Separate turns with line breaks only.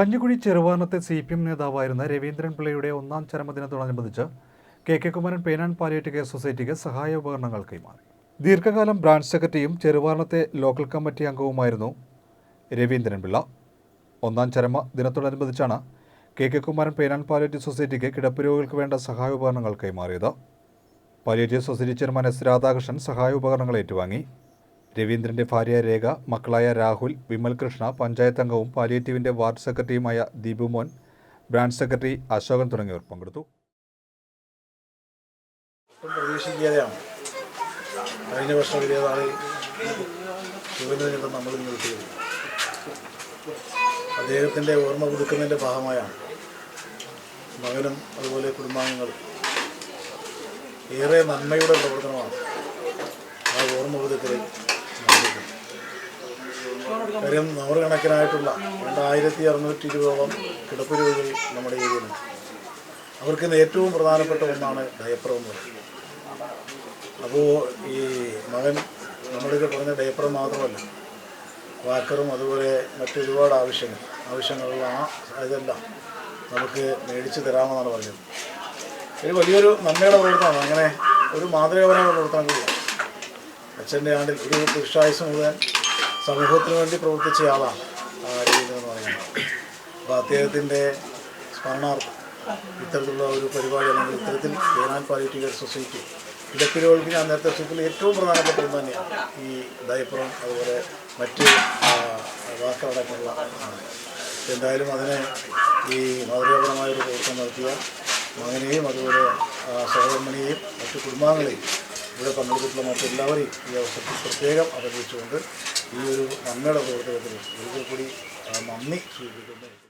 കഞ്ഞിക്കുഴി ചെറുവാനത്തെ C P M നേതാവായിരുന്ന രവീന്ദ്രൻ പിള്ളയുടെ ഒന്നാം ചരമദിനത്തോടനുബന്ധിച്ച് K K Kumaran pain and palliative care സൊസൈറ്റിക്ക് സഹായ ഉപകരണങ്ങൾ കൈമാറി. ദീർഘകാലം ബ്രാഞ്ച് സെക്രട്ടറിയും ചെറുവാനത്തെ ലോക്കൽ കമ്മിറ്റി അംഗവുമായിരുന്നു രവീന്ദ്രൻ പിള്ള. ഒന്നാം ചരമ ദിനത്തോടനുബന്ധിച്ചാണ് കെ കെ കുമാരൻ പേനാൻ പാലിയേറ്റ് സൊസൈറ്റിക്ക് കിടപ്പ് രോഗികൾക്ക് വേണ്ട സഹായ ഉപകരണങ്ങൾ കൈമാറിയത്. Palliative society chairman S Radhakrishnan സഹായ ഉപകരണങ്ങൾ ഏറ്റുവാങ്ങി. രവീന്ദ്രന്റെ ഭാര്യ രേഖ മക്കളായ രാഹുൽ വിമൽ കൃഷ്ണ പഞ്ചായത്ത് അംഗവും പാലിയേറ്റീവിന്റെ വാർഡ് സെക്രട്ടറിയുമായ ദീപു മോൻ ബ്രാഞ്ച് സെക്രട്ടറി അശോകൻ തുടങ്ങിയവർ പങ്കെടുത്തു.
കഴിഞ്ഞ വർഷം വലിയ നമ്മൾ കിട്ടിയത് അദ്ദേഹത്തിന്റെ ഓർമ്മ പുതുക്കുന്നതിന്റെ ഭാഗമായാണ്. മകനും അതുപോലെ കുടുംബാംഗങ്ങളും. ഏറെ നന്മയുടെ പ്രവർത്തനമാണ് ആ ഓർമ്മ നടത്തിയിട്ടുള്ളത് കാര്യം നൂറുകണക്കിനായിട്ടുള്ള രണ്ടായിരത്തി അറുന്നൂറ്റി ഇരുപതോളം കിടപ്പ് രോഗികൾ നമ്മുടെ ഏരിയയിലുണ്ട്. അവർക്ക് ഏറ്റവും പ്രധാനപ്പെട്ട ഒന്നാണ് ഡയപ്പർ എന്ന് പറയുന്നത്. അപ്പോൾ ഈ മകൻ നമ്മളിത് പറഞ്ഞ ഡയപ്പർ മാത്രമല്ല വാക്കറും അതുപോലെ മറ്റൊരുപാട് ആവശ്യങ്ങൾ ആവശ്യങ്ങളുള്ള ആ ഇതെല്ലാം നമുക്ക് മേടിച്ച് തരാമെന്നാണ് പറഞ്ഞത്. ഒരു വലിയൊരു നന്മയുടെ പ്രവർത്തനമാണ്. അങ്ങനെ ഒരു മാതൃകാപരമായ പ്രവർത്തനം കൂടിയാണ്. അച്ഛന്റെ ആണ്ടിൽ ഒരു പുരുഷായുസ് മുഴുവൻ സമൂഹത്തിന് വേണ്ടി പ്രവർത്തിച്ച ആളാണ് ആ രവീന്ദ്രൻ എന്ന് പറയുന്നത്. അപ്പോൾ അദ്ദേഹത്തിന്റെ സ്മരണാർത്ഥം ഇത്തരത്തിലുള്ള ഒരു പരിപാടി അല്ലെങ്കിൽ ഇത്തരത്തിൽ വേനാൻ പാലിറ്റീവ് സൊസൈറ്റി ഇടപ്പിരോഗിക്ക് ഞാൻ നേരത്തെ സൂചിപ്പിച്ച ഏറ്റവും പ്രധാനപ്പെട്ട ഒന്ന് തന്നെയാണ് ഈ ഡയപ്പറും അതുപോലെ മറ്റ് വാക്കടക്കമുള്ള എന്തായാലും അതിനെ ഈ മാതൃകാപരമായ ഒരു പ്രവർത്തനം നടത്തിയ മകനെയും അതുപോലെ സഹോദരമണിയെയും മറ്റു കുടുംബാംഗങ്ങളെയും ഇവിടെ പങ്കെടുത്തിട്ടുള്ള മറ്റെല്ലാവരെയും ഈ അവസരത്തിൽ പ്രത്യേകം അപേക്ഷിച്ചുകൊണ്ട് ഈ ഒരു നന്മയുടെ പ്രവർത്തനത്തിൽ ഒരിക്കൽ കൂടി നന്ദി സൂചിപ്പിക്കുന്നു